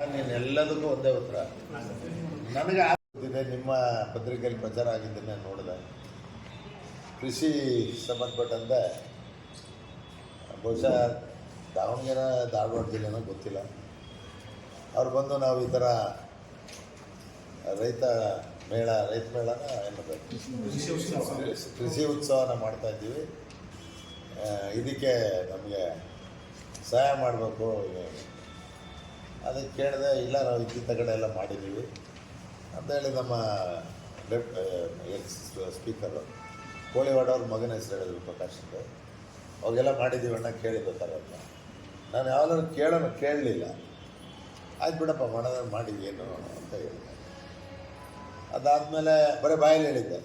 ನೀನೆಲ್ಲದಕ್ಕೂ ಒಂದೇ ಉತ್ತರ. ನನಗೆ ಆಗ್ತಿದೆ ನಿಮ್ಮ ಪತ್ರಿಕೆಯಲ್ಲಿ ಪ್ರಚಾರ ಆಗಿದ್ದನ್ನೇ ನೋಡಿದೆ ಕೃಷಿ ಸಂಬಂಧಪಟ್ಟಂತೆ ಬಹುಶಃ ದಾವಣಗೆರೆ ಧಾರವಾಡ ಜಿಲ್ಲೆನೋ ಗೊತ್ತಿಲ್ಲ. ಅವ್ರು ಬಂದು ನಾವು ಈ ಥರ ರೈತ ಮೇಳ ರೈತ ಮೇಳನ ಏನದು ಕೃಷಿ ಉತ್ಸವನ ಮಾಡ್ತಾ ಇದ್ದೀವಿ. ಆ, ಇದಕ್ಕೆ ನಮಗೆ ಸಹಾಯ ಮಾಡಬೇಕು. ಅದಕ್ಕೆ ಕೇಳಿದೆ ಇಲ್ಲ ನಾವು ಇದ್ದಿದ್ದ ಕಡೆ ಎಲ್ಲ ಮಾಡಿದ್ದೀವಿ ಅಂತೇಳಿ ನಮ್ಮ ಲೆಫ್ಟ್ ಎಕ್ಸ್ ಸ್ಪೀಕರು ಕೋಳಿವಾಡ ಅವ್ರ ಮಗನ ಹೆಸರು ಹೇಳಿದ್ರು ಪ್ರಕಾಶ್ ಅಂತ ಅವಾಗೆಲ್ಲ ಮಾಡಿದ್ದೀವಿ ಅಣ್ಣ ಕೇಳಿದ್ದಾರಲ್ಲ ಅಂತ. ನಾನು ಯಾವಾಗಲೂ ಕೇಳೋಣ ಕೇಳಲಿಲ್ಲ. ಆಯ್ತು ಬಿಡಪ್ಪ ಮಾಡೋದ್ರೆ ಮಾಡಿದ್ದೇನು ಅಂತ ಹೇಳಿದೆ ಅದಾದಮೇಲೆ ಬರೀ ಬಾಯಲ್ಲಿ ಹೇಳಿದ್ದೆ.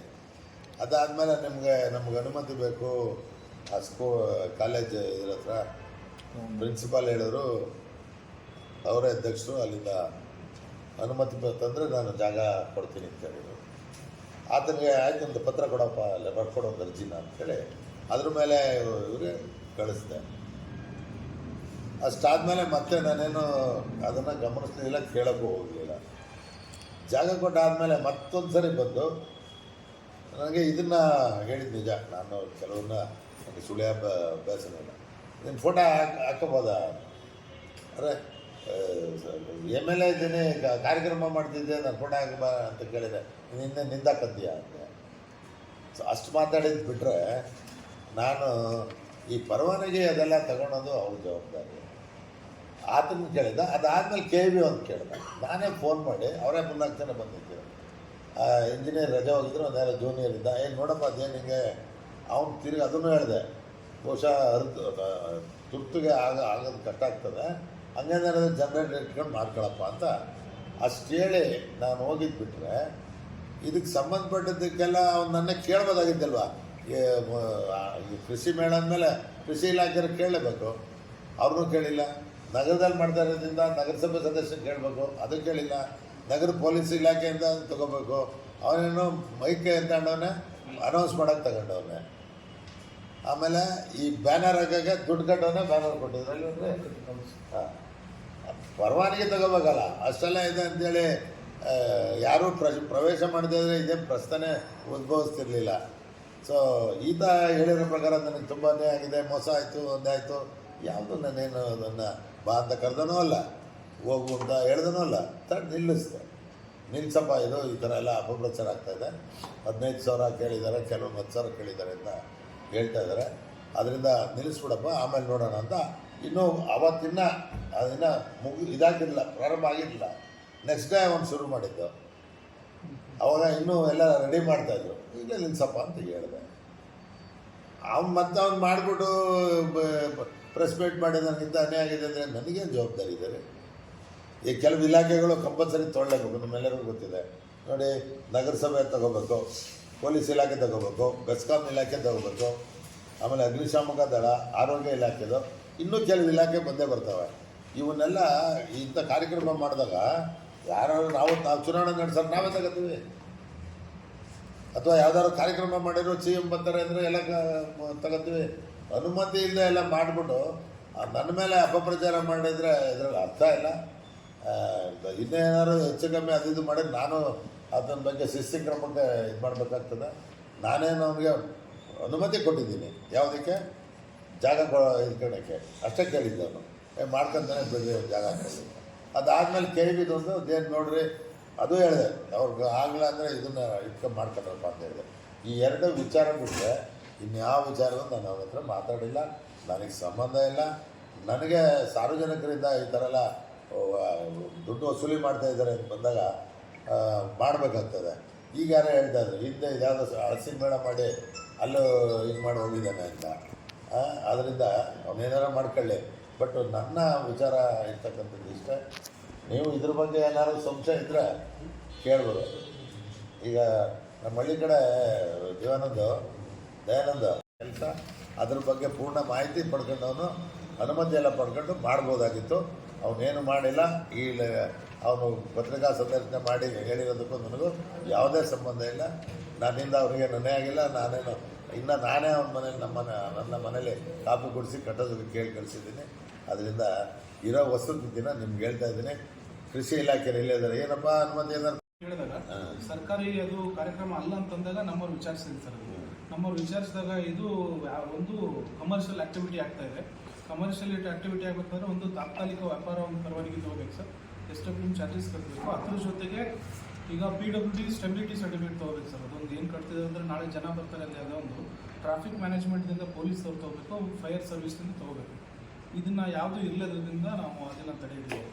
ಅದಾದಮೇಲೆ ನಿಮಗೆ ನಮ್ಗೆ ಅನುಮತಿ ಬೇಕು. ಆ ಸ್ಕೂ ಕಾಲೇಜ್ ಇದ್ರ ಹತ್ರ ಪ್ರಿನ್ಸಿಪಾಲ್ ಹೇಳಿದ್ರು ಅವರೇ ಅಧ್ಯಕ್ಷರು, ಅಲ್ಲಿಂದ ಅನುಮತಿ ಬಂತಂದರೆ ನಾನು ಜಾಗ ಕೊಡ್ತೀನಿ ಅಂತ ಹೇಳಿದರು. ಆತನಿಗೆ ಆಯ್ತು, ಒಂದು ಪತ್ರ ಕೊಡಪ್ಪ, ಅಲ್ಲೇ ಬರ್ಕೊಡೋ ಒಂದು ಅರ್ಜಿನ ಅಂತೇಳಿ ಅದ್ರ ಮೇಲೆ ಇವರೇ ಕಳಿಸ್ದೆ. ಅಷ್ಟಾದಮೇಲೆ ಮತ್ತೆ ನಾನೇನು ಅದನ್ನು ಗಮನಿಸ್ಲಿಲ್ಲ, ಕೇಳೋಕ್ಕೂ ಹೋಗಲಿಲ್ಲ. ಜಾಗ ಕೊಟ್ಟಾದಮೇಲೆ ಮತ್ತೊಂದು ಸರಿ ಬಂದು ನನಗೆ ಇದನ್ನು ಹೇಳಿದ ನಿಜ. ನಾನು ಕೆಲವನ್ನ ನನಗೆ ಸುಳಿಯ ಅಭ್ಯಾಸನೇ ನಿನ್ನ ಫೋಟೋ ಹಾಕ್ ಹಾಕೋಬೋದಾ ಅರೆ ಎಂ ಎಲ್ ಎ ಇದ್ದೀನಿ ಕಾರ್ಯಕ್ರಮ ಮಾಡ್ತಿದ್ದೆ ನಾನು ಫೋಟೋ ಬಾ ಅಂತ ಕೇಳಿದೆ. ನಿನ್ನೆ ನಿಂದಾಕತ್ತೀಯ ಸೊ ಅಷ್ಟು ಮಾತಾಡಿದ್ದು ಬಿಟ್ಟರೆ ನಾನು ಈ ಪರವಾನಗಿ ಅದೆಲ್ಲ ತಗೊಳೋದು ಅವ್ರ ಜವಾಬ್ದಾರಿ. ಆತನ ಕೇಳಿದ ಅದಾದಮೇಲೆ ಕೆ ಬಿ ಅಂತ ಕೇಳಿದೆ. ನಾನೇ ಫೋನ್ ಮಾಡಿ, ಅವರೇ ಮೂರ್ನಾಲ್ಕು ಜನ ಬಂದಿದ್ದರು ಇಂಜಿನಿಯರ್ ರಜೆ ಹೋಗಿದ್ರು ಒಂದು ಯಾರೋ ಜೂನಿಯರ್ ಇದ್ದ. ಏನು ನೋಡಪ್ಪ, ಅದೇನು ಹಿಂಗೆ? ಅವ್ನು ತಿರುಗಿ ಅದನ್ನು ಹೇಳಿದೆ. ಬಹುಶಃ ಅರ್ಥ ತುರ್ತುಗೆ ಆಗ, ಆಗೋದು ಕಷ್ಟ ಆಗ್ತದೆ ಜನರೇಟರ್ ಇಟ್ಕೊಂಡು ಮಾಡ್ಕೊಳಪ್ಪ ಅಂತ ಅಷ್ಟು ಹೇಳಿ ನಾನು ಹೋಗಿದ್ದು ಬಿಟ್ಟರೆ ಇದಕ್ಕೆ ಸಂಬಂಧಪಟ್ಟಿದ್ದಕ್ಕೆಲ್ಲ ಅವ್ನು ನನ್ನ ಕೇಳ್ಬೋದಾಗಿತ್ತಲ್ವ ಈ ಕೃಷಿ ಮೇಳ ಅಂದಮೇಲೆ ಕೃಷಿ ಇಲಾಖೆಯವ್ರು ಕೇಳಲೇಬೇಕು. ಅವ್ರನ್ನೂ ಕೇಳಿಲ್ಲ. ನಗರದಲ್ಲಿ ಮಾಡ್ತಾ ಇರೋದ್ರಿಂದ ನಗರಸಭೆ ಸದಸ್ಯ ಕೇಳಬೇಕು. ಅದು ಕೇಳಿಲ್ಲ. ನಗರ ಪೊಲೀಸ್ ಇಲಾಖೆಯಿಂದ ತಗೋಬೇಕು. ಅವನೇನು ಮೈಕ್ ಅಂತ ಅಂಡವನೆ ಅನೌನ್ಸ್ ಮಾಡೋಕ್ಕೆ ತಗೊಂಡವನೆ. ಆಮೇಲೆ ಈ ಬ್ಯಾನರ್ ಹಾಕೋಕ್ಕೆ ದುಡ್ಡು ಕಟ್ಟೋನೆ ಬ್ಯಾನರ್ ಕೊಟ್ಟಿದ್ರಲ್ಲಿ ಅಂದರೆ ಹಾಂ. ಪರವಾನಗಿ ತಗೋಬೇಕಲ್ಲ, ಅಷ್ಟೆಲ್ಲ ಇದೆ ಅಂತೇಳಿ ಯಾರು ಯಾರೂ ಪ್ರ ಪ್ರವೇಶ ಮಾಡಿದ್ರೆ ಇದೇ ಪ್ರಶ್ನೆ ಉದ್ಭವಿಸ್ತಿರ್ಲಿಲ್ಲ. ಸೊ ಈತ ಹೇಳಿರೋ ಪ್ರಕಾರ ನನಗೆ ತುಂಬ ಆಗಿದೆ, ಮೋಸ ಆಯಿತು ಒಂದಾಯಿತು ಯಾವುದು ನಾನೇನು ನನ್ನ ಬಾ ಅಂತ ಕರೆದನೂ ಅಲ್ಲ, ಹೋಗು ಅಂತ ಹೇಳ್ದನೂ ಅಲ್ಲ, ತಡ್ ನಿಲ್ಲಿಸ್ದೆ. ನಿಲ್ಸಪ್ಪ, ಇದು ಈ ಥರ ಎಲ್ಲ ಅಪಪ್ರಚಾರ ಆಗ್ತಾಯಿದೆ ಹದಿನೈದು ಸಾವಿರ ಕೇಳಿದ್ದಾರೆ ಕೆಲವೊಂದು ಹತ್ತು ಸಾವಿರ ಕೇಳಿದ್ದಾರೆ ಅಂತ ಹೇಳ್ತಾ ಇದ್ದಾರೆ. ಅದರಿಂದ ನಿಲ್ಲಿಸ್ಬಿಡಪ್ಪ, ಆಮೇಲೆ ನೋಡೋಣ ಅಂತ. ಇನ್ನೂ ಅವತ್ತಿನ ಅದನ್ನ ಮುಗಿ, ಇದಾಗಿರಲಿಲ್ಲ, ಪ್ರಾರಂಭ ಆಗಿರಲಿಲ್ಲ. ನೆಕ್ಸ್ಟ್ ಡೇ ಅವನು ಶುರು ಮಾಡಿದ್ದು. ಅವಾಗ ಇನ್ನೂ ಎಲ್ಲ ರೆಡಿ ಮಾಡ್ತಾಯಿದ್ರು ಈಗ ನಿಲ್ಸಪ್ಪ ಅಂತ ಹೇಳಿದೆ. ಅವ್ನು ಮತ್ತೆ ಅವ್ನು ಮಾಡಿಬಿಟ್ಟು ಪ್ರೆಸ್ ಮೀಟ್ ಮಾಡಿ ಅನ್ಯಾಯ ಆಗಿದೆ ಅಂದರೆ ನನಗೇನು ಜವಾಬ್ದಾರಿ ಇದೆ ರೀ? ಈ ಕೆಲವು ಇಲಾಖೆಗಳು ಕಂಪಲ್ಸರಿ ತೊಗೊಳ್ಳೇಬೇಕು ನಮ್ಮೆಲ್ಲರಿಗೂ ಗೊತ್ತಿದೆ. ನೋಡಿ, ನಗರಸಭೆ ತಗೋಬೇಕು, ಪೊಲೀಸ್ ಇಲಾಖೆ ತಗೋಬೇಕು, ಬೆಸ್ಕಾಂ ಇಲಾಖೆ ತಗೋಬೇಕು. ಆಮೇಲೆ ಅಗ್ನಿಶಾಮಕ ದಳ, ಆರೋಗ್ಯ ಇಲಾಖೆದು ಇನ್ನೂ ಕೆಲವು ಇಲಾಖೆ ಬಂದೇ ಬರ್ತವೆ. ಇವನ್ನೆಲ್ಲ ಇಂಥ ಕಾರ್ಯಕ್ರಮ ಮಾಡಿದಾಗ ಯಾರು ನಾವು ನಾವು ಚುನಾವಣೆ ನಡೆಸೋರು ನಾವೇ ತಗೋತೀವಿ. ಅಥವಾ ಯಾವ್ದಾದ್ರು ಕಾರ್ಯಕ್ರಮ ಮಾಡಿರೋ ಸಿ ಎಂ ಬರ್ತಾರೆ ಅಂದರೆ ಎಲ್ಲ ತಗೋತೀವಿ. ಅನುಮತಿ ಇಲ್ಲದೆ ಎಲ್ಲ ಮಾಡಿಬಿಟ್ಟು ನನ್ನ ಮೇಲೆ ಅಪಪ್ರಚಾರ ಮಾಡಿದರೆ ಇದ್ರಲ್ಲಿ ಅರ್ಥ ಇಲ್ಲ. ಇನ್ನೇನಾದ್ರು ಹೆಚ್ಚು ಕಮ್ಮಿ ಅದು ಇದು ಮಾಡಿದ್ರೆ ನಾನು ಅದನ್ನ ಬಗ್ಗೆ ಶಿಸ್ತಿ ಕ್ರಮಕ್ಕೆ ಇದು ಮಾಡಬೇಕಾಗ್ತದೆ. ನಾನೇನು ಅವನಿಗೆ ಅನುಮತಿ ಕೊಟ್ಟಿದ್ದೀನಿ. ಯಾವುದಕ್ಕೆ? ಜಾಗ ಇದ್ಕೊಳ್ಳೋಕ್ಕೆ ಅಷ್ಟೇ ಕೇಳಿದ್ದೆ ಅವನು. ಮಾಡ್ಕೊಂತಾನೆ ಬೆಳೆ ಜಾಗ ಹಾಕೊಂಡು ಅದಾದಮೇಲೆ ಕೆ ಒಂದು ಅದೇನು ನೋಡ್ರಿ, ಅದು ಹೇಳಿದೆ, ಅವ್ರಿಗೆ ಆಗಲ್ಲ ಅಂದರೆ ಇದನ್ನು ಇಟ್ಕೊಂಡು ಮಾಡ್ಕೊಂಡ್ರಪ್ಪ ಅಂತ ಹೇಳಿದೆ. ಈ ಎರಡು ವಿಚಾರ ಬಿಟ್ಟರೆ ಇನ್ಯಾವ ವಿಚಾರವೂ ನಾನು ಅವ್ರ ಹತ್ರ ಮಾತಾಡಿಲ್ಲ, ನನಗೆ ಸಂಬಂಧ ಇಲ್ಲ. ನನಗೆ ಸಾರ್ವಜನಿಕರಿಂದ ಈ ಥರ ಎಲ್ಲ ದುಡ್ಡು ವಸೂಲಿ ಮಾಡ್ತಾ ಇದ್ದಾರೆ ಅಂತ ಬಂದಾಗ ಮಾಡಬೇಕಾಗ್ತದೆ. ಈಗ ಯಾರೋ ಹೇಳ್ತಾ ಇದ್ದಾರೆ ಹಿಂದೆ ಇದಾದ ಹಳಸಿನ ಮೇಳ ಮಾಡಿ ಅಲ್ಲೂ ಇದು ಮಾಡಿ, ಹೋಗಿದ್ದಾನೆ ಅಂತ. ಅದರಿಂದ ಅವನೇನಾರ ಮಾಡ್ಕೊಳ್ಳಿ. ಬಟ್ ನನ್ನ ವಿಚಾರ ಇರ್ತಕ್ಕಂಥದ್ದು ಇಷ್ಟ. ನೀವು ಇದ್ರ ಬಗ್ಗೆ ಏನಾದ್ರು ಸಂಶಯ ಇದ್ದರೆ ಕೇಳ್ಬೋದು. ಈಗ ನಮ್ಮ ಹಳ್ಳಿ ಕಡೆ ಜೀವಾನಂದ ದಯಾನಂದ ಕೆಲಸ, ಅದ್ರ ಬಗ್ಗೆ ಪೂರ್ಣ ಮಾಹಿತಿ ಪಡ್ಕೊಂಡವನು, ಅನುಮತಿ ಎಲ್ಲ ಪಡ್ಕೊಂಡು ಮಾಡ್ಬೋದಾಗಿತ್ತು. ಅವನೇನು ಮಾಡಿಲ್ಲ. ಈ ಅವನು ಪತ್ರಿಕಾ ಸಂದರ್ಶನ ಮಾಡಿ ಹೇಳಿರೋದಕ್ಕೂ ನನಗೂ ಯಾವುದೇ ಸಂಬಂಧ ಇಲ್ಲ. ನನ್ನಿಂದ ಅವರಿಗೆ ನನ್ನೇ ಆಗಿಲ್ಲ ನಾನೇನು ಇನ್ನು ನಾನೇ ಅವನ ಮನೇಲಿ ನಮ್ಮ ಮನೆ ನನ್ನ ಮನೇಲಿ ಕಾಪು ಕೊಡಿಸಿ ಕಟ್ಟೋದಕ್ಕೆ ಕೇಳಿ ಕಳಿಸಿದ್ದೀನಿ. ಅದರಿಂದ ಇರೋ ವಸ್ತು ದಿನ ನಿಮ್ಗೆ ಹೇಳ್ತಾ ಇದ್ದೀನಿ. ಕೃಷಿ ಇಲಾಖೆ ಇದ್ದಾರೆ? ಏನಪ್ಪ ಹನುಮಂತ ಏನಾರು ಹೇಳಿದಾಗ ಸರ್ಕಾರಿ ಅದು ಕಾರ್ಯಕ್ರಮ ಅಲ್ಲ ಅಂತಂದಾಗ ನಮ್ಮವ್ರು ವಿಚಾರಿಸಿದ್ರು ಸರ್ ನಮ್ಮವ್ರು ವಿಚಾರಿಸಿದಾಗ ಇದು ಒಂದು ಕಮರ್ಷಿಯಲ್ ಆಕ್ಟಿವಿಟಿ ಆಗ್ತಾ ಇದೆ. ಕಮರ್ಷಿಯಲ್ ಆಕ್ಟಿವಿಟಿ ಆಗಬೇಕಾದ್ರೆ ಒಂದು ತಾತ್ಕಾಲಿಕ ವ್ಯಾಪಾರ ಒಂದು ಪರವಾನಗಿ ತಗೋಬೇಕು ಸರ್. ಎಷ್ಟು ನಿಮ್ಮ ಚಾರ್ಜಸ್ ಕಟ್ಟಬೇಕು ಅದ್ರ ಜೊತೆಗೆ ಈಗ P W D stability certificate ತೊಗೋಬೇಕು ಸರ್ ಅದೊಂದು ಏನು ಕಟ್ತಿದೆ ಅಂದರೆ ನಾಳೆ ಜನ ಬರ್ತಾರೆ ಅಲ್ಲಿ ಒಂದು ಟ್ರಾಫಿಕ್ ಮ್ಯಾನೇಜ್ಮೆಂಟ್ದಿಂದ ಪೊಲೀಸ್ ಅವ್ರು ತೊಗೋಬೇಕು ಫೈರ್ ಸರ್ವಿಸ್ನಿಂದ ತಗೋಬೇಕು. ಇದನ್ನು ಯಾವುದು ಇಲ್ಲದ್ರಿಂದ ನಾವು ಅದನ್ನು ತಡೆಯಿದ್ದೀವಿ